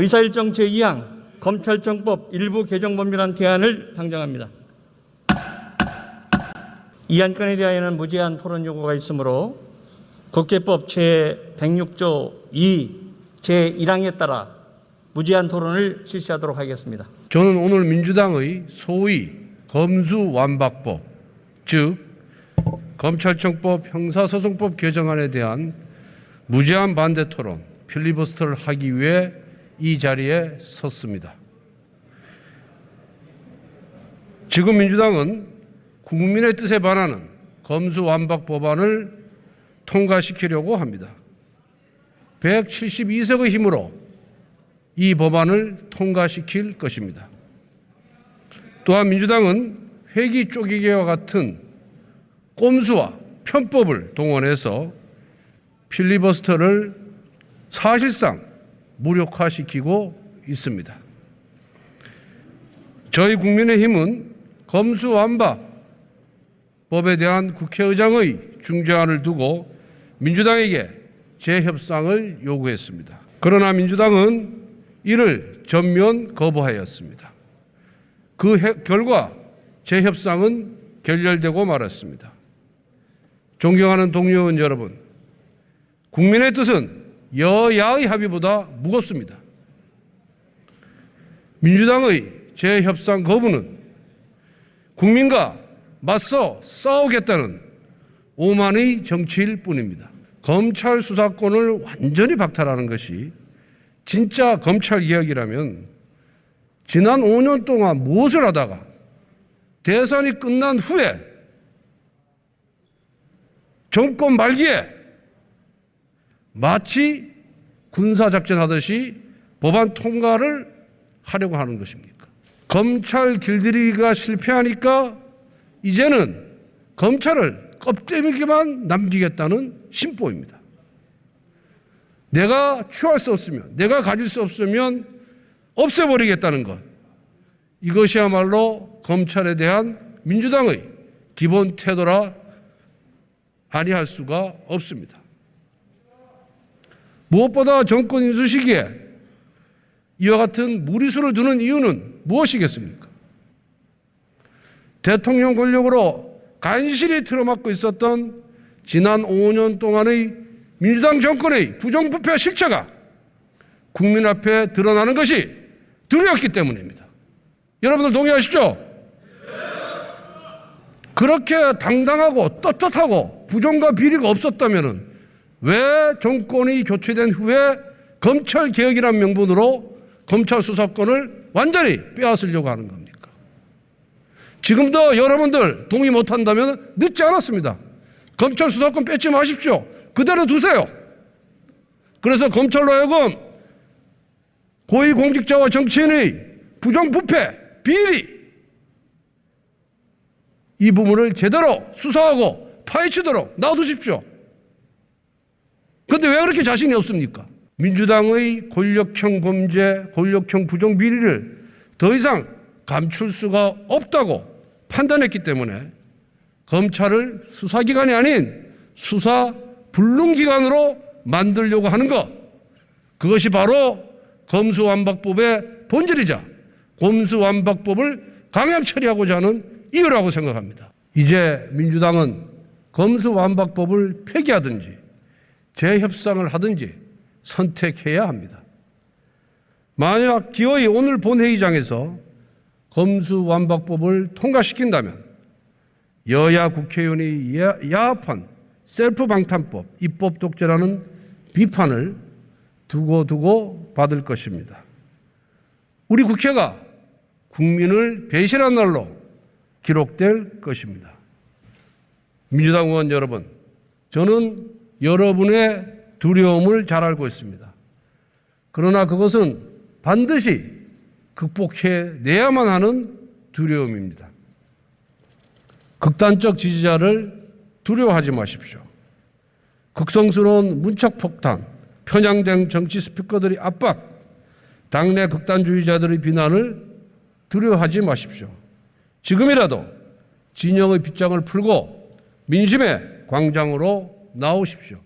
의사일정 제2항 검찰청법 일부 개정 법률안 개안을 상정합니다. 이 안건에 대하여는 무제한 토론 요구가 있으므로 국회법 제106조 2 제1항에 따라 무제한 토론을 실시하도록 하겠습니다. 저는 오늘 민주당의 소위 검수완박법, 즉 검찰청법 형사소송법 개정안에 대한 무제한 반대 토론, 필리버스터를 하기 위해 이 자리에 섰습니다. 지금 민주당은 국민의 뜻에 반하는 검수완박 법안을 통과시키려고 합니다. 172석의 힘으로 이 법안을 통과시킬 것입니다. 또한 민주당은 회기 쪼개기와 같은 꼼수와 편법을 동원해서 필리버스터를 사실상 무력화시키고 있습니다. 저희 국민의힘은 검수완박 법에 대한 국회의장의 중재안을 두고 민주당에게 재협상을 요구했습니다. 그러나 민주당은 이를 전면 거부하였습니다. 그 해- 결과 재협상은 결렬되고 말았습니다. 존경하는 동료 여러분, 국민의 뜻은 여야의 합의보다 무겁습니다. 민주당의 재협상 거부는 국민과 맞서 싸우겠다는 오만의 정치일 뿐입니다. 검찰 수사권을 완전히 박탈하는 것이 진짜 검찰 개혁이라면 지난 5년 동안 무엇을 하다가 대선이 끝난 후에 정권 말기에 마치 군사작전 하듯이 법안 통과를 하려고 하는 것입니까? 검찰 길들이기가 실패하니까 이제는 검찰을 껍데기만 남기겠다는 심보입니다. 내가 취할 수 없으면, 내가 가질 수 없으면 없애버리겠다는 것. 이것이야말로 검찰에 대한 민주당의 기본 태도라 아니할 수가 없습니다. 무엇보다 정권 인수 시기에 이와 같은 무리수를 두는 이유는 무엇이겠습니까? 대통령 권력으로 간신히 틀어막고 있었던 지난 5년 동안의 민주당 정권의 부정부패 실체가 국민 앞에 드러나는 것이 두려웠기 때문입니다. 여러분들 동의하시죠? 그렇게 당당하고 떳떳하고 부정과 비리가 없었다면 왜 정권이 교체된 후에 검찰 개혁이라는 명분으로 검찰 수사권을 완전히 빼앗으려고 하는 겁니까? 지금도 여러분들 동의 못 한다면 늦지 않았습니다. 검찰 수사권 뺏지 마십시오. 그대로 두세요. 그래서 검찰로 하여금 고위공직자와 정치인의 부정부패, 비리 이 부분을 제대로 수사하고 파헤치도록 놔두십시오. 그런데 왜 그렇게 자신이 없습니까? 민주당의 권력형 범죄, 권력형 부정 비리를 더 이상 감출 수가 없다고 판단했기 때문에 검찰을 수사기관이 아닌 수사 불능기관으로 만들려고 하는 것. 그것이 바로 검수완박법의 본질이자 검수완박법을 강행 처리하고자 하는 이유라고 생각합니다. 이제 민주당은 검수완박법을 폐기하든지 재협상을 하든지 선택해야 합니다. 만약 기어이 오늘 본회의장에서 검수완박법을 통과시킨다면 여야 국회의원이 야- 야합한 셀프 방탄법, 입법 독재라는 비판을 두고 두고 받을 것입니다. 우리 국회가 국민을 배신한 날로 기록될 것입니다. 민주당 의원 여러분, 저는 여러분의 두려움을 잘 알고 있습니다. 그러나 그것은 반드시 극복해 내야만 하는 두려움입니다. 극단적 지지자를 두려워하지 마십시오. 극성스러운 문척 폭탄, 편향된 정치 스피커들의 압박, 당내 극단주의자들의 비난을 두려워하지 마십시오. 지금이라도 진영의 빗장을 풀고 민심의 광장으로 나오십시오.